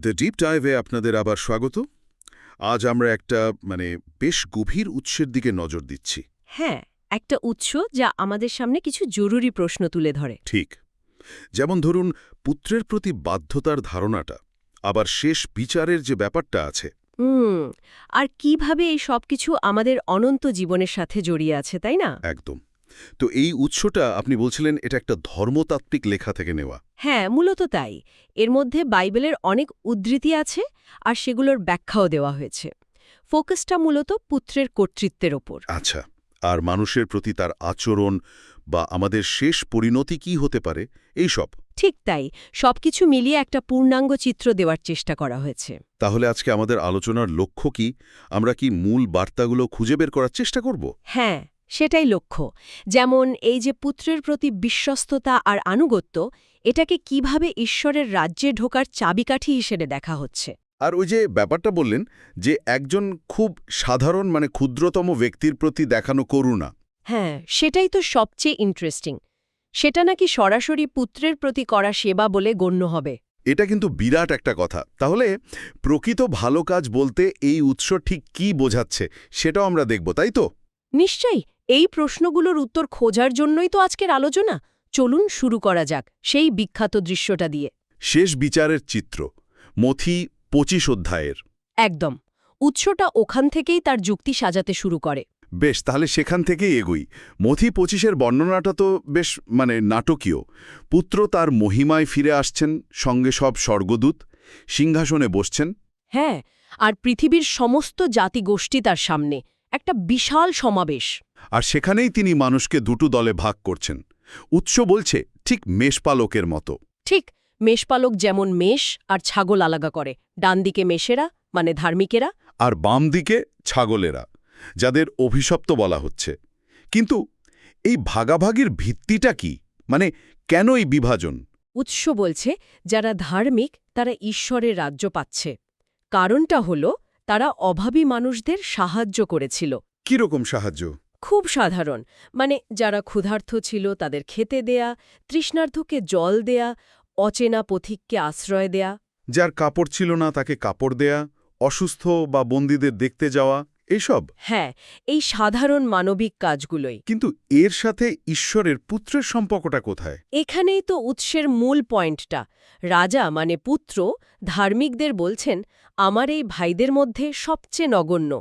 The deep ডাইভে আপনাদের আবার স্বাগত। আজ আমরা একটা মানে বেশ গভীর উৎসের দিকে নজর দিচ্ছি। হ্যাঁ একটা উৎস যা আমাদের সামনে কিছু জরুরি প্রশ্ন তুলে ধরে। ঠিক। যেমন ধরুন পুত্রের প্রতি বাধ্যতার ধারণাটা আবার শেষ বিচারের যে ব্যাপারটা আছে। হুম আর কীভাবে এই সবকিছু আমাদের অনন্ত জীবনের সাথে জড়িয়ে আছে তাই না? একদম। তো এই উৎসটা আপনি বলছিলেন এটা একটা ধর্মতাত্ত্বিক লেখা থেকে নেওয়া। হ্যাঁ মূলত তাই। এর মধ্যে বাইবেলের অনেক উদ্ধৃতি আছে আর সেগুলোর ব্যাখ্যাও দেওয়া হয়েছে। ফোকাসটা মূলত পুত্রের কর্তৃত্বের ওপর। আচ্ছা আর মানুষের প্রতি তার আচরণ বা আমাদের শেষ পরিণতি কি হতে পারে এই সব। ঠিক তাই সবকিছু মিলিয়ে একটা পূর্ণাঙ্গ চিত্র দেওয়ার চেষ্টা করা হয়েছে। তাহলে আজকে আমাদের আলোচনার লক্ষ্য কি? আমরা কি মূল বার্তাগুলো খুঁজে বের করার চেষ্টা করব? হ্যাঁ। সেটাই লক্ষ্য। যেমন এই যে পুত্রের প্রতি বিশ্বস্ততা আর আনুগত্য এটাকে কীভাবে ঈশ্বরের রাজ্যে ঢোকার চাবিকাঠি হিসেবে দেখা হচ্ছে। আর ওই যে ব্যাপারটা বললেন যে একজন খুব সাধারণ মানে ক্ষুদ্রতম ব্যক্তির প্রতি দেখানো করুণা। হ্যাঁ সেটাই তো সবচেয়ে ইন্টারেস্টিং সেটা নাকি সরাসরি পুত্রের প্রতি করা সেবা বলে গণ্য হবে। এটা কিন্তু বিরাট একটা কথা। তাহলে প্রকৃত ভালো কাজ বলতে এই উৎস ঠিক কি বোঝাচ্ছে সেটাও আমরা দেখব তাই তো? নিশ্চয়ই। এই প্রশ্নগুলোর উত্তর খোঁজার জন্যই তো আজকের আলোচনা। চলুন শুরু করা যাক সেই বিখ্যাত দৃশ্যটা দিয়ে। শেষ বিচারের চিত্র মথি পঁচিশ অধ্যায়ের। একদম উৎসটা ওখান থেকেই তার যুক্তি সাজাতে শুরু করে। বেশ তাহলে সেখান থেকেই এগোই। মথি পঁচিশের বর্ণনাটা তো বেশ মানে নাটকীয়। পুত্র তার মহিমায় ফিরে আসছেন সঙ্গে সব স্বর্গদূত সিংহাসনে বসছেন। হ্যাঁ আর পৃথিবীর সমস্ত জাতিগোষ্ঠী তার সামনে। বিশাল সমাবেশ। আর সেখানেই তিনি মানুষকে দুটো দলে ভাগ করছেন। উৎস বলছে ঠিক মেষপালকের মতো। ঠিক মেষপালক যেমন মেষ আর ছাগল আলাগা করে। ডান দিকে মেষেরা মানে ধার্মিকেরা। আর বাম দিকে ছাগলেরা যাদের অভিশপ্ত বলা হচ্ছে। কিন্তু এই ভাগাভাগির ভিত্তিটা কি? মানে কেন এই বিভাজন? উৎস বলছে যারা ধার্মিক তারা ঈশ্বরের রাজ্য পাচ্ছে। কারণটা হল তারা অভাবী মানুষদের সাহায্য করেছিল। কীরকম সাহায্য? খুব সাধারণ। মানে যারা ক্ষুধার্থ ছিল তাদের খেতে দেয়া তৃষ্ণার্থকে জল দেয়া অচেনা পথিককে আশ্রয় দেয়া। যার কাপড় ছিল না তাকে কাপড় দেয়া অসুস্থ বা বন্দীদের দেখতে যাওয়া এইসব হ্যাঁ এই সাধারণ মানবিক কাজগুলোই। কিন্তু এর সাথে ঈশ্বরের পুত্রের সম্পর্কটা কোথায়? এখানেই তো উৎসের মূল পয়েন্টটা। রাজা মানে পুত্র ধার্মিকদের বলছেন আমার এই ভাইদের মধ্যে সবচেয়ে নগণ্য।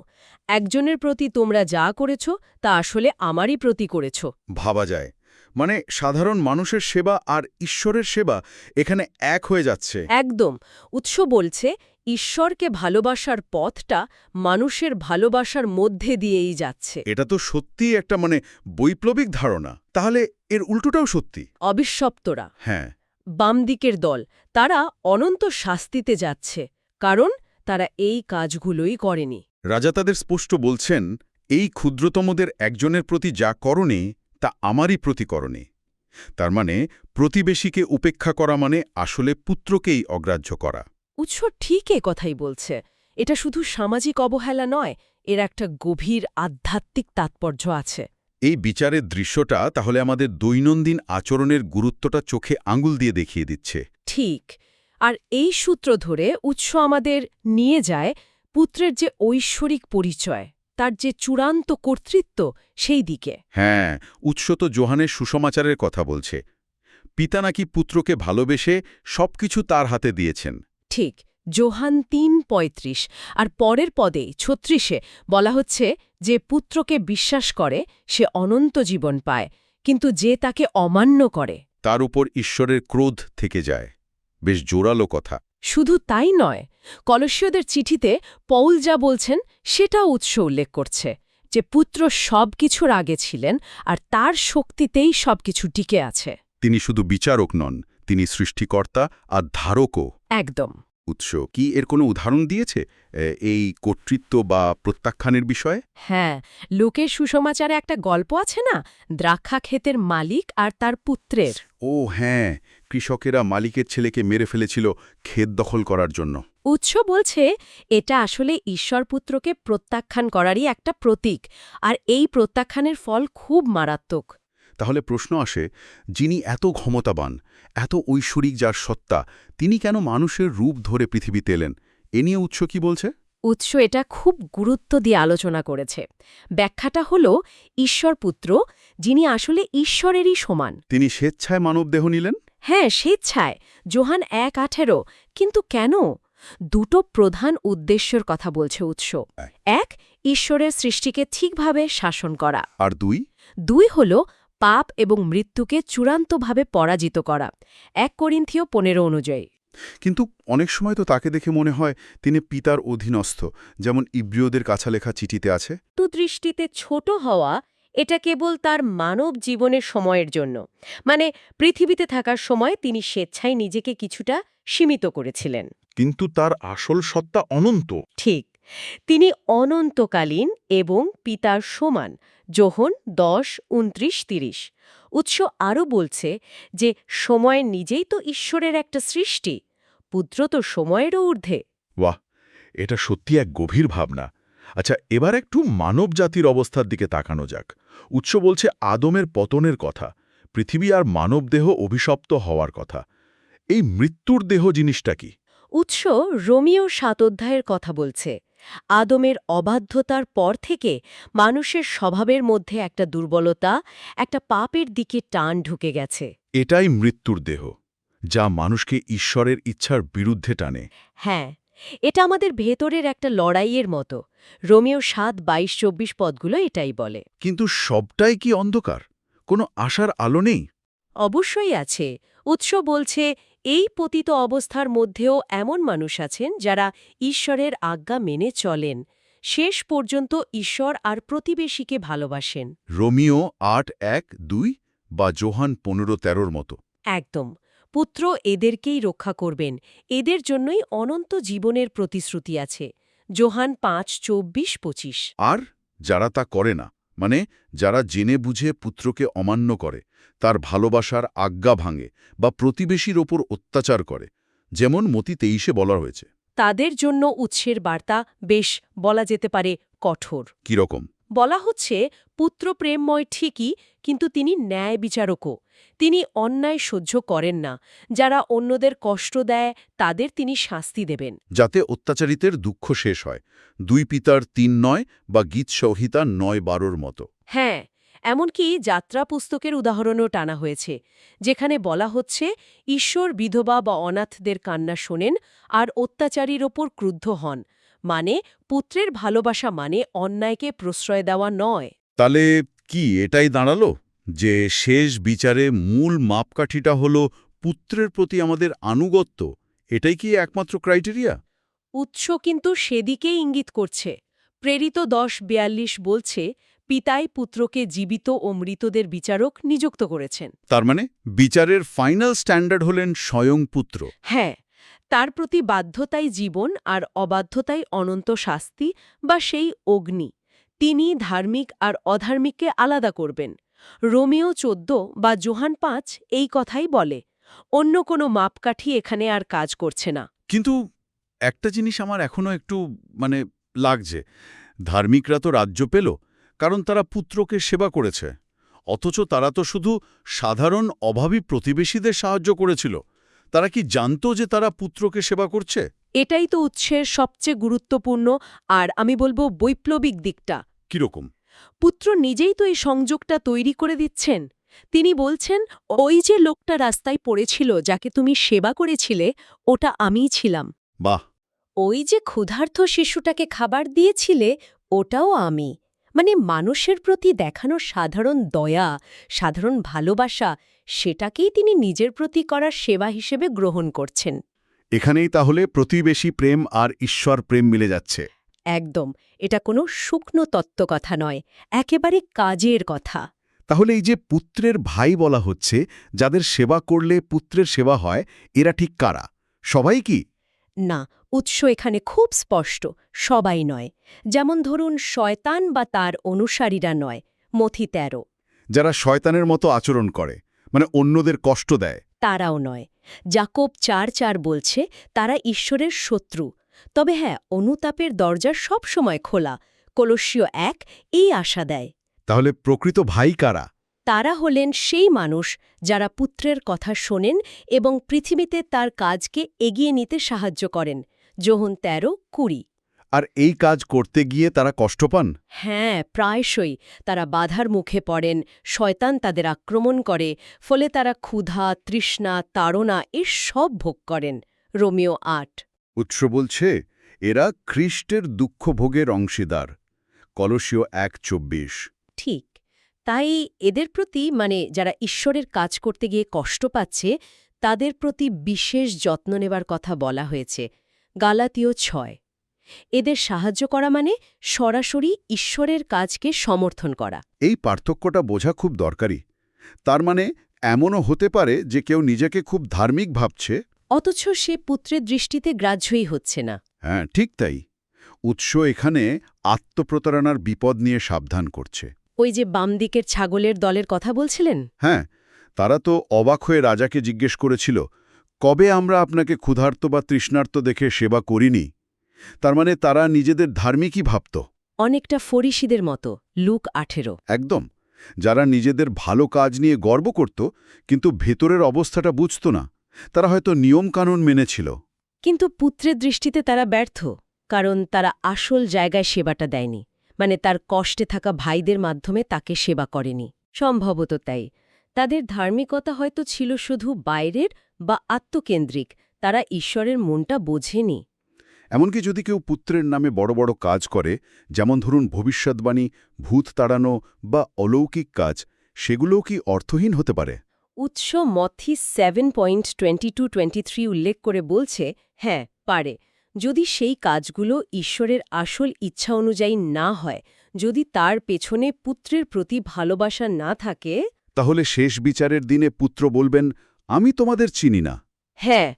একজনের প্রতি তোমরা যা করেছ তা আসলে আমারই প্রতি করেছ। ভাবা যায়। মানে সাধারণ মানুষের সেবা আর ঈশ্বরের সেবা এখানে এক হয়ে যাচ্ছে। একদম। উৎস বলছে ঈশ্বরকে ভালোবাসার পথটা মানুষের ভালোবাসার মধ্যে দিয়েই যাচ্ছে। এটা তো সত্যিই একটা মানে বৈপ্লবিক ধারণা। তাহলে এর উল্টোটাও সত্যি? অবিশ্বপ্তরা। হ্যাঁ। বাম দিকের দল তারা অনন্ত শাস্তিতে যাচ্ছে কারণ তারা এই কাজগুলোই করেনি। রাজা তাদের স্পষ্ট বলছেন এই ক্ষুদ্রতমদের একজনের প্রতি যা করণে তা আমারই প্রতিকরণে। তার মানে প্রতিবেশীকে উপেক্ষা করা মানে আসলে পুত্রকেই অগ্রাহ্য করা। উৎস ঠিক এ কথাই বলছে। এটা শুধু সামাজিক অবহেলা নয় এর একটা গভীর আধ্যাত্মিক তাৎপর্য আছে। এই বিচারের দৃশ্যটা তাহলে আমাদের দৈনন্দিন আচরণের গুরুত্বটা চোখে আঙুল দিয়ে দেখিয়ে দিচ্ছে। ঠিক। আর এই সূত্র ধরে উৎস আমাদের নিয়ে যায় পুত্রের যে ঐশ্বরিক পরিচয় তার যে চূড়ান্ত কর্তৃত্ব সেই দিকে। হ্যাঁ উৎস তো জোহানের সুসমাচারের কথা বলছে। পিতা নাকি পুত্রকে ভালোবেসে সবকিছু তার হাতে দিয়েছেন। ঠিক জোহান তিন পঁয়ত্রিশ। আর পরের পদে ছত্রিশে বলা হচ্ছে যে পুত্রকে বিশ্বাস করে সে অনন্ত জীবন পায় কিন্তু যে তাকে অমান্য করে। তার উপর ঈশ্বরের ক্রোধ থেকে যায়। বেশ জোরালো কথা। শুধু তাই নয় কলসীয়দের চিঠিতে পৌল যা বলছেন সেটাও উৎস উল্লেখ করছে যে পুত্র সব কিছুর আগে ছিলেন আর তার শক্তিতেই সবকিছু টিকে আছে। তিনি শুধু বিচারক নন তিনি সৃষ্টিকর্তা আর ধারকও। একদম। উৎস কি এর কোনো উদাহরণ দিয়েছে? এই কর্তৃত্ব বা প্রত্যাখ্যানের বিষয়ে? হ্যাঁ লোকের সুসমাচারে একটা গল্প আছে না? দ্রাক্ষা ক্ষেতের মালিক আর তার পুত্রের। ও হ্যাঁ কৃষকেরা মালিকের ছেলেকে মেরে ফেলেছিল ক্ষেত দখল করার জন্য। উৎস বলছে এটা আসলে ঈশ্বরপুত্রকে প্রত্যাখ্যান করারই একটা প্রতীক আর এই প্রত্যাখ্যানের ফল খুব মারাত্মক। তাহলে প্রশ্ন আসে যিনি এত ক্ষমতাবান এত ঐশ্বরিক যার সত্তা তিনি কেন মানুষের রূপ ধরে পৃথিবীতে এলেন? এ নিয়ে উৎস কি বলছে? উৎস এটা খুব গুরুত্ব দিয়ে আলোচনা করেছে। ব্যাখ্যাটা হল ঈশ্বরপুত্র যিনি আসলে ঈশ্বরেরই সমান। তিনি স্বেচ্ছায় মানবদেহ নিলেন? হ্যাঁ স্বেচ্ছায়। জোহান এক আঠেরো। কিন্তু কেন? দুটো প্রধান উদ্দেশ্যের কথা বলছে উৎস। এক। ঈশ্বরের সৃষ্টিকে ঠিকভাবে শাসন করা। আর দুই? দুই হল পাপ এবং মৃত্যুকে চূড়ান্তভাবে পরাজিত করা। এক করিন্থীয় পনেরো অনুযায়ী। কিন্তু অনেক সময় তো তাকে দেখে মনে হয় তিনি পিতার অধীনস্থ যেমন ইব্রিয়দের কাছা লেখা চিঠিতে আছে। তো দৃষ্টিতে ছোট হওয়া এটা কেবল তার মানব জীবনের সময়ের জন্য। মানে পৃথিবীতে থাকার সময় তিনি স্বেচ্ছায় নিজেকে কিছুটা সীমিত করেছিলেন। কিন্তু তার আসল সত্তা অনন্ত। ঠিক। তিনি অনন্তকালীন এবং পিতার সমান যোহন দশ উনত্রিশ তিরিশ। উৎস আরও বলছে যে সময় নিজেই তো ঈশ্বরের একটা সৃষ্টি পুত্র তো সময়েরও ঊর্ধ্বে। বাহ এটা সত্যি এক গভীর ভাবনা। আচ্ছা এবার একটু মানব জাতির অবস্থার দিকে তাকানো যাক। উৎস বলছে আদমের পতনের কথা পৃথিবী আর মানবদেহ অভিশপ্ত হওয়ার কথা। এই মৃত্যুর দেহ জিনিসটা কি? উৎস রোমিও সাত অধ্যায়ের কথা বলছে। আদমের অবাধ্যতার পর থেকে মানুষের স্বভাবের মধ্যে একটা দুর্বলতা একটা পাপের দিকে টান ঢুকে গেছে। এটাই মৃত্যুর দেহ যা মানুষকে ঈশ্বরের ইচ্ছার বিরুদ্ধে টানে। হ্যাঁ এটা আমাদের ভেতরের একটা লড়াইয়ের মতো। রোমিও সাত বাইশ চব্বিশ পদগুলো এটাই বলে। কিন্তু সবটাই কি অন্ধকার? কোনো আশার আলো নেই? অবশ্যই আছে। উৎস বলছে এই পতিত অবস্থার মধ্যেও এমন মানুষ আছেন যারা ঈশ্বরের আজ্ঞা মেনে চলেন শেষ পর্যন্ত ঈশ্বর আর প্রতিবেশীকে ভালোবাসেন। রোমিও আট এক দুই বা জোহান পনেরো তেরোর মতো। একদম পুত্র এদেরকেই রক্ষা করবেন এদের জন্যই অনন্ত জীবনের প্রতিশ্রুতি আছে জোহান পাঁচ চব্বিশ পঁচিশ। আর যারা তা করে না মানে যারা জেনে বুঝে পুত্রকে অমান্য করে তার ভালোবাসার আজ্ঞা ভাঙে বা প্রতিবেশীর ওপর অত্যাচার করে যেমন মতি তেইশে বলা হয়েছে। তাদের জন্য উৎসের বার্তা বেশ বলা যেতে পারে কঠোর। কীরকম বলা হচ্ছে পুত্র প্রেমময় ঠিকই কিন্তু তিনি ন্যায় বিচারকও। তিনি অন্যায় সহ্য করেন না। যারা অন্যদের কষ্ট দেয় তাদের তিনি শাস্তি দেবেন। যাতে অত্যাচারিতের দুঃখ শেষ হয়। দুই পিতার তিন নয় বা গীত সংহিতা নয় বারোর মতো। হ্যাঁ এমনকি যাত্রা পুস্তকের উদাহরণও টানা হয়েছে যেখানে বলা হচ্ছে ঈশ্বর বিধবা বা অনাথদের কান্না শোনেন আর অত্যাচারীর ওপর ক্রুদ্ধ হন মানে পুত্রের ভালোবাসা মানে অন্যায়কে প্রশ্রয় দেওয়া নয়। তাহলে কি এটাই দাঁড়াল যে শেষ বিচারে মূল মাপকাঠিটা হল পুত্রের প্রতি আমাদের আনুগত্য? এটাই কি একমাত্র ক্রাইটেরিয়া? উৎস কিন্তু সেদিকেই ইঙ্গিত করছে। প্রেরিত দশ বিয়াল্লিশ বলছে পিতাই পুত্রকে জীবিত ও মৃতদের বিচারক নিযুক্ত করেছেন। তার মানে বিচারের ফাইনাল স্ট্যান্ডার্ড হলেন স্বয়ং পুত্র। হ্যাঁ তার প্রতি বাধ্যতাই জীবন আর অবাধ্যতাই অনন্ত শাস্তি বা সেই অগ্নি। তিনি ধার্মিক আর অধার্মিককে আলাদা করবেন। রোমিও চোদ্দ বা জোহান পাঁচ এই কথাই বলে অন্য কোনো মাপকাঠি এখানে আর কাজ করছে না। কিন্তু একটা জিনিস আমার এখনও একটু মানে লাগছে। ধার্মিকরা তো রাজ্য পেল কারণ তারা পুত্রকে সেবা করেছে। অথচ তারা তো শুধু সাধারণ অভাবী প্রতিবেশীদের সাহায্য করেছিল। তারা কি জানত যে তারা পুত্রকে সেবা করছে? এটাই তো উৎসের সবচেয়ে গুরুত্বপূর্ণ আর আমি বলব বৈপ্লবিক দিকটা। কীরকম? পুত্র নিজেই তো এই সংযোগটা তৈরি করে দিচ্ছেন। তিনি বলছেন ওই যে লোকটা রাস্তায় পড়েছিল যাকে তুমি সেবা করেছিলে ওটা আমিই ছিলাম। বাহ! ওই যে ক্ষুধার্থ শিশুটাকে খাবার দিয়েছিলে ওটাও আমি। মানে মানুষের প্রতি দেখানো সাধারণ দয়া সাধারণ ভালোবাসা সেটাকেই তিনি নিজের প্রতি করার সেবা হিসেবে গ্রহণ করছেন। এখানেই তাহলে প্রতিবেশী প্রেম আর ঈশ্বর প্রেম মিলে যাচ্ছে। একদম এটা কোনো শুকনো তত্ত্ব কথা নয় একেবারে কাজের কথা। তাহলে এই যে পুত্রের ভাই বলা হচ্ছে যাদের সেবা করলে পুত্রের সেবা হয় এরা ঠিক কারা? সবাই কি? না উৎস এখানে খুব স্পষ্ট সবাই নয়। যেমন ধরুন শয়তান বা তার অনুসারীরা নয় মথি তেরো। যারা শয়তানের মতো আচরণ করে মানে অন্যদের কষ্ট দেয়। তারাও নয়। জাকব চার চার বলছে তারা ঈশ্বরের শত্রু। তবে হ্যাঁ অনুতাপের দরজা সবসময় খোলা। কলসীয় এক এই আশা দেয়। তাহলে প্রকৃত ভাই কারা? তারা হলেন সেই মানুষ যারা পুত্রের কথা শোনেন এবং পৃথিবীতে তার কাজকে এগিয়ে নিতে সাহায্য করেন। যোহন তেরো কুড়ি। আর এই কাজ করতে গিয়ে তারা কষ্ট পান? হ্যাঁ প্রায়শই। তারা বাধার মুখে পড়েন শয়তান তাদের আক্রমণ করে ফলে তারা ক্ষুধা তৃষ্ণা তাড়না এর সব ভোগ করেন। রোমিও আট। উৎস বলছে এরা খ্রিস্টের দুঃখভোগের অংশীদার। কলসীয় এক চব্বিশ। ঠিক। তাই এদের প্রতি মানে যারা ঈশ্বরের কাজ করতে গিয়ে কষ্ট পাচ্ছে তাদের প্রতি বিশেষ যত্ন নেবার কথা বলা হয়েছে। গালাতীয় ছয়। এদের সাহায্য করা মানে সরাসরি ঈশ্বরের কাজকে সমর্থন করা। এই পার্থক্যটা বোঝা খুব দরকারি। তার মানে এমনও হতে পারে যে কেউ নিজেকে খুব ধার্মিক ভাবছে। অথচ সে পুত্রের দৃষ্টিতে গ্রাহ্যই হচ্ছে না। হ্যাঁ ঠিক তাই। উৎস এখানে আত্মপ্রতারণার বিপদ নিয়ে সাবধান করছে। ওই যে বাম দিকের ছাগলের দলের কথা বলছিলেন? হ্যাঁ তারা তো অবাক হয়ে রাজাকে জিজ্ঞেস করেছিল কবে আমরা আপনাকে ক্ষুধার্ত বা তৃষ্ণার্ত দেখে সেবা করিনি? তার মানে তারা নিজেদের ধার্মিকই ভাবত। অনেকটা ফরিসিদের মতো লুক আঠেরো। একদম। যারা নিজেদের ভালো কাজ নিয়ে গর্ব করত কিন্তু ভেতরের অবস্থাটা বুঝত না। তারা হয়তো নিয়মকানুন মেনেছিল। কিন্তু পুত্রের দৃষ্টিতে তারা ব্যর্থ কারণ তারা আসল জায়গায় সেবাটা দেয়নি। মানে তার কষ্টে থাকা ভাইদের মাধ্যমে তাকে সেবা করেনি। সম্ভবত তাই। তাদের ধার্মিকতা হয়তো ছিল শুধু বাইরের বা আত্মকেন্দ্রিক তারা ঈশ্বরের মনটা বোঝেনি। এমনকি যদি কেউ পুত্রের নামে বড় বড় কাজ করে যেমন ধরুন ভবিষ্যৎবাণী ভূত তাড়ানো বা অলৌকিক কাজ সেগুলোও কি অর্থহীন হতে পারে? উৎস মথি seven point twenty two twenty three উল্লেখ করে বলছে হ্যাঁ পারে। যদি সেই কাজগুলো ঈশ্বরের আসল ইচ্ছা অনুযায়ী না হয় যদি তার পেছনে পুত্রের প্রতি ভালোবাসা না থাকে? তাহলে শেষ বিচারের দিনে পুত্র বলবেন আমি তোমাদের চিনি না। হ্যাঁ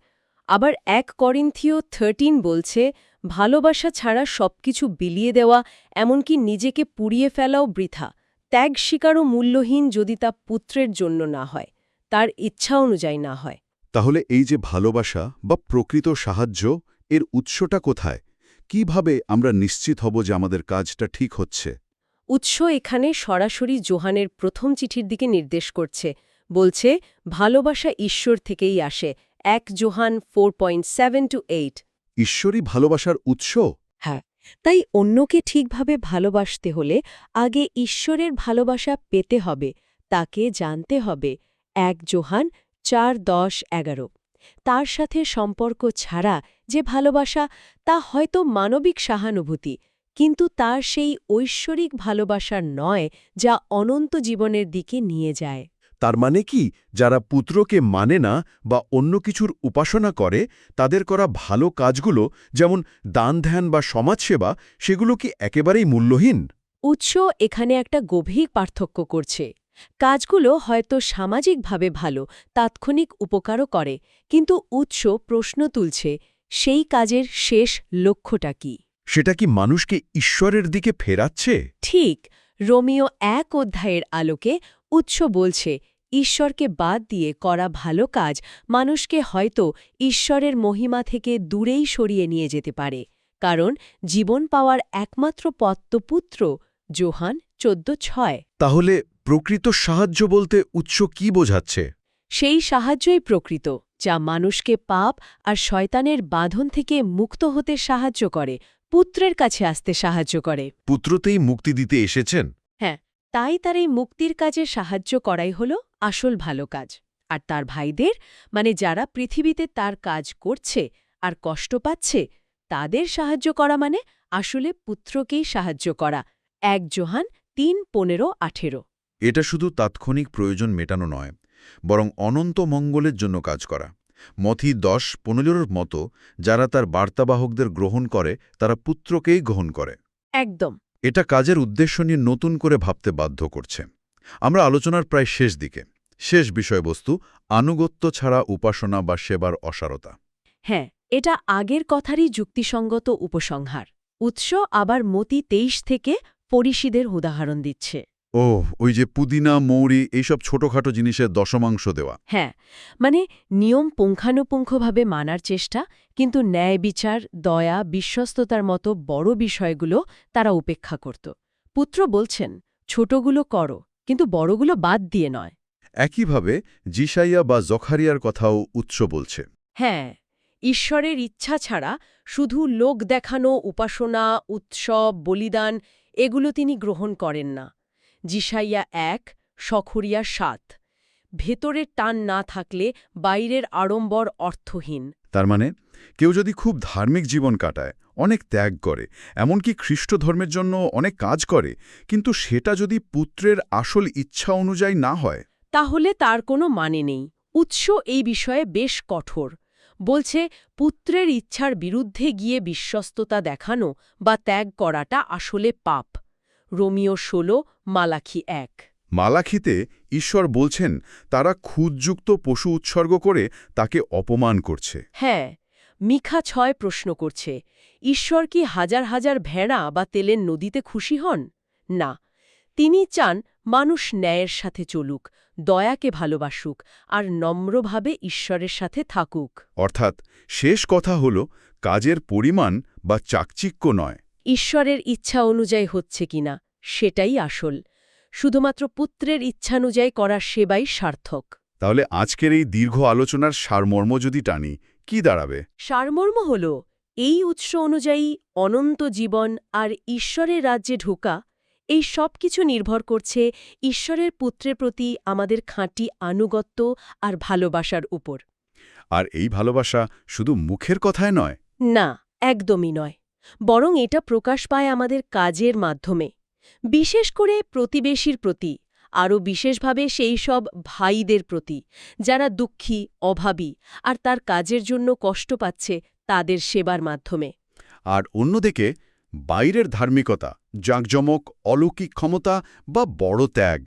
আবার এক করিন্থীয় থার্টিন বলছে ভালোবাসা ছাড়া সবকিছু বিলিয়ে দেওয়া এমনকি নিজেকে পুড়িয়ে ফেলাও বৃথা। ত্যাগ স্বীকারও মূল্যহীন যদি তা পুত্রের জন্য না হয় তার ইচ্ছা অনুযায়ী না হয়। তাহলে এই যে ভালোবাসা বা প্রকৃত সাহায্য এর উৎসটা কোথায়? কীভাবে আমরা নিশ্চিত হব যে আমাদের কাজটা ঠিক হচ্ছে? উৎস এখানে সরাসরি জোহানের প্রথম চিঠির দিকে নির্দেশ করছে বলছে ভালোবাসা ঈশ্বর থেকেই আসে এক Johann four point seven to eight. ঈশ্বরই ভালোবাসার উৎস? হ্যাঁ তাই অন্যকে ঠিকভাবে ভালোবাসতে হলে আগে ঈশ্বরের ভালোবাসা পেতে হবে তাকে জানতে হবে এক জোহান চার দশ এগারো। তার সাথে সম্পর্ক ছাড়া যে ভালোবাসা তা হয়তো মানবিক সহানুভূতি কিন্তু তার সেই ঐশ্বরিক ভালোবাসার নয় যা অনন্ত জীবনের দিকে নিয়ে যায়। তার মানে কি যারা পুত্রকে মানে না বা অন্য কিছুর উপাসনা করে তাদের করা ভালো কাজগুলো যেমন দান ধ্যান বা সমাজসেবা সেগুলো কি একেবারেই মূল্যহীন? উৎস এখানে একটা গভীর পার্থক্য করছে। কাজগুলো হয়তো সামাজিকভাবে ভালো তাৎক্ষণিক উপকারও করে কিন্তু উৎস প্রশ্ন তুলছে সেই কাজের শেষ লক্ষ্যটা কি? সেটা কি মানুষকে ঈশ্বরের দিকে ফেরাচ্ছে? ঠিক রোমিও এক অধ্যায়ের আলোকে উৎস বলছে ঈশ্বরকে বাদ দিয়ে করা ভালো কাজ মানুষকে হয়তো ঈশ্বরের মহিমা থেকে দূরেই সরিয়ে নিয়ে যেতে পারে। কারণ জীবন পাওয়ার একমাত্র পথ তো পুত্র জোহান চোদ্দ ছয়। তাহলে প্রকৃত সাহায্য বলতে উৎস কি বোঝাচ্ছে? সেই সাহায্যই প্রকৃত যা মানুষকে পাপ আর শয়তানের বাঁধন থেকে মুক্ত হতে সাহায্য করে পুত্রের কাছে আসতে সাহায্য করে। পুত্রতেই মুক্তি দিতে এসেছেন? হ্যাঁ তাই তার এই মুক্তির কাজে সাহায্য করাই হল আসল ভালো কাজ। আর তার ভাইদের মানে যারা পৃথিবীতে তার কাজ করছে আর কষ্ট পাচ্ছে তাদের সাহায্য করা মানে আসলে পুত্রকেই সাহায্য করা। এক জোহান তিন পনেরো আঠেরো। এটা শুধু তাৎক্ষণিক প্রয়োজন মেটানো নয় বরং অনন্ত মঙ্গলের জন্য কাজ করা। মথি দশ পনেরোর মতো যারা তার বার্তাবাহকদের গ্রহণ করে তারা পুত্রকেই গ্রহণ করে। একদম। এটা কাজের উদ্দেশ্য নিয়ে নতুন করে ভাবতে বাধ্য করছে। আমরা আলোচনার প্রায় শেষ দিকে। শেষ বিষয়বস্তু, আনুগত্য ছাড়া উপাসনা বা সেবার অসারতা। হ্যাঁ এটা আগের কথারই যুক্তিসঙ্গত উপসংহার। উৎস আবার মতি তেইশ থেকে পরিষিদের উদাহরণ দিচ্ছে। ও ওই যে পুদিনা মৌরি এইসব ছোটখাটো জিনিসের দশমাংশ দেওয়া। হ্যাঁ মানে নিয়ম পুঙ্খানুপুঙ্খভাবে মানার চেষ্টা কিন্তু ন্যায় বিচার দয়া বিশ্বস্ততার মতো বড় বিষয়গুলো তারা উপেক্ষা করত। পুত্র বলছেন ছোটগুলো করো কিন্তু বড়গুলো বাদ দিয়ে নয়। একইভাবে জিসাইয়া বা জখারিয়ার কথাও উৎস বলছে। হ্যাঁ ঈশ্বরের ইচ্ছা ছাড়া শুধু লোক দেখানো উপাসনা উৎসব বলিদান এগুলো তিনি গ্রহণ করেন না। জিসাইয়া এক সখরিয়া সাত। ভেতরের টান না থাকলে বাইরের আড়ম্বর অর্থহীন। তার মানে কেউ যদি খুব ধার্মিক জীবন কাটায় অনেক ত্যাগ করে এমনকি খ্রিস্ট ধর্মের জন্য অনেক কাজ করে কিন্তু সেটা যদি পুত্রের আসল ইচ্ছা অনুযায়ী না হয়। তাহলে তার কোনো মানে নেই। উৎস এই বিষয়ে বেশ কঠোর। বলছে পুত্রের ইচ্ছার বিরুদ্ধে গিয়ে বিশ্বস্ততা দেখানো বা ত্যাগ করাটা আসলে পাপ। রোমিও ষোলো মালাখি এক। মালাখিতে ঈশ্বর বলছেন তারা খুদযুক্ত পশু উৎসর্গ করে তাকে অপমান করছে। হ্যাঁ মিখা ছয় প্রশ্ন করছে ঈশ্বর কি হাজার হাজার ভেড়া বা তেলের নদীতে খুশি হন? না তিনি চান মানুষ ন্যায়ের সাথে চলুক দয়াকে ভালোবাসুক আর নম্রভাবে ঈশ্বরের সাথে থাকুক। অর্থাৎ শেষ কথা হল কাজের পরিমাণ বা চাকচিক্য নয়। ঈশ্বরের ইচ্ছা অনুযায়ী হচ্ছে কিনা সেটাই আসল। শুধুমাত্র পুত্রের ইচ্ছানুযায়ী করার সেবাই সার্থক। তাহলে আজকের এই দীর্ঘ আলোচনার সারমর্ম যদি টানি কি দাঁড়াবে? সারমর্ম হল এই উৎস অনুযায়ী অনন্ত জীবন আর ঈশ্বরের রাজ্যে ঢোকা এই সব কিছু নির্ভর করছে ঈশ্বরের পুত্রের প্রতি আমাদের খাঁটি আনুগত্য আর ভালোবাসার উপর। আর এই ভালোবাসা শুধু মুখের কথায় নয়? না একদমই নয়। বরং এটা প্রকাশ পায় আমাদের কাজের মাধ্যমে। বিশেষ করে প্রতিবেশীর প্রতি আরও বিশেষভাবে সেই সব ভাইদের প্রতি যারা দুঃখী অভাবী আর তার কাজের জন্য কষ্ট পাচ্ছে তাদের সেবার মাধ্যমে। আর অন্যদিকে বাইরের ধার্মিকতা জাঁকজমক অলৌকিক ক্ষমতা বা বড় ত্যাগ।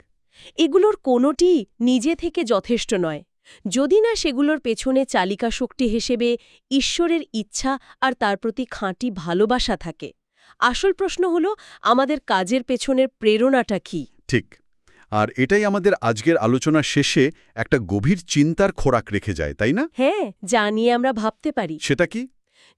এগুলোর কোনোটি নিজে থেকে যথেষ্ট নয়। যদি না সেগুলোর পেছনে চালিকা শক্তি হিসেবে ঈশ্বরের ইচ্ছা আর তার প্রতি খাঁটি ভালোবাসা থাকে। আসল প্রশ্ন হল আমাদের কাজের পেছনের প্রেরণাটা কি? ঠিক। আর এটাই আমাদের আজকের আলোচনা শেষে একটা গভীর চিন্তার খোরাক রেখে যায় তাই না? হ্যাঁ যা নিয়ে আমরা ভাবতে পারি। সেটা কি?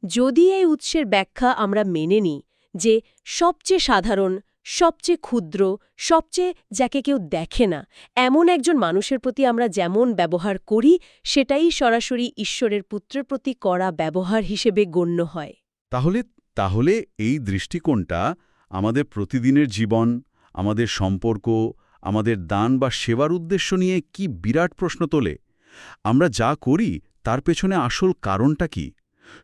যদি এই উৎসের ব্যাখ্যা আমরা মেনে নিই যে সবচেয়ে সাধারণ সবচেয়ে ক্ষুদ্র, সবচেয়ে যাকে কেউ দেখে না, এমন একজন মানুষের প্রতি আমরা যেমন ব্যবহার করি, সেটাই সরাসরি ঈশ্বরের পুত্রের প্রতি করা ব্যবহার হিসেবে গণ্য হয়। তাহলে তাহলে এই দৃষ্টিকোণটা আমাদের প্রতিদিনের জীবন, আমাদের সম্পর্ক, আমাদের দান বা সেবার উদ্দেশ্য নিয়ে কি বিরাট প্রশ্ন তোলে? আমরা যা করি, তার পেছনে আসল কারণটা কি?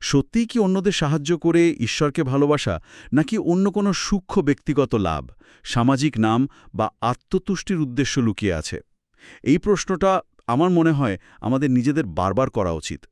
সত্যিই কি অন্যদের সাহায্য করে ঈশ্বরকে ভালোবাসা, নাকি অন্য কোনো সূক্ষ্ম ব্যক্তিগত লাভ, সামাজিক নাম বা আত্মতুষ্টির উদ্দেশ্য লুকিয়ে আছে? এই প্রশ্নটা আমার মনে হয় আমাদের নিজেদের বারবার করা উচিত।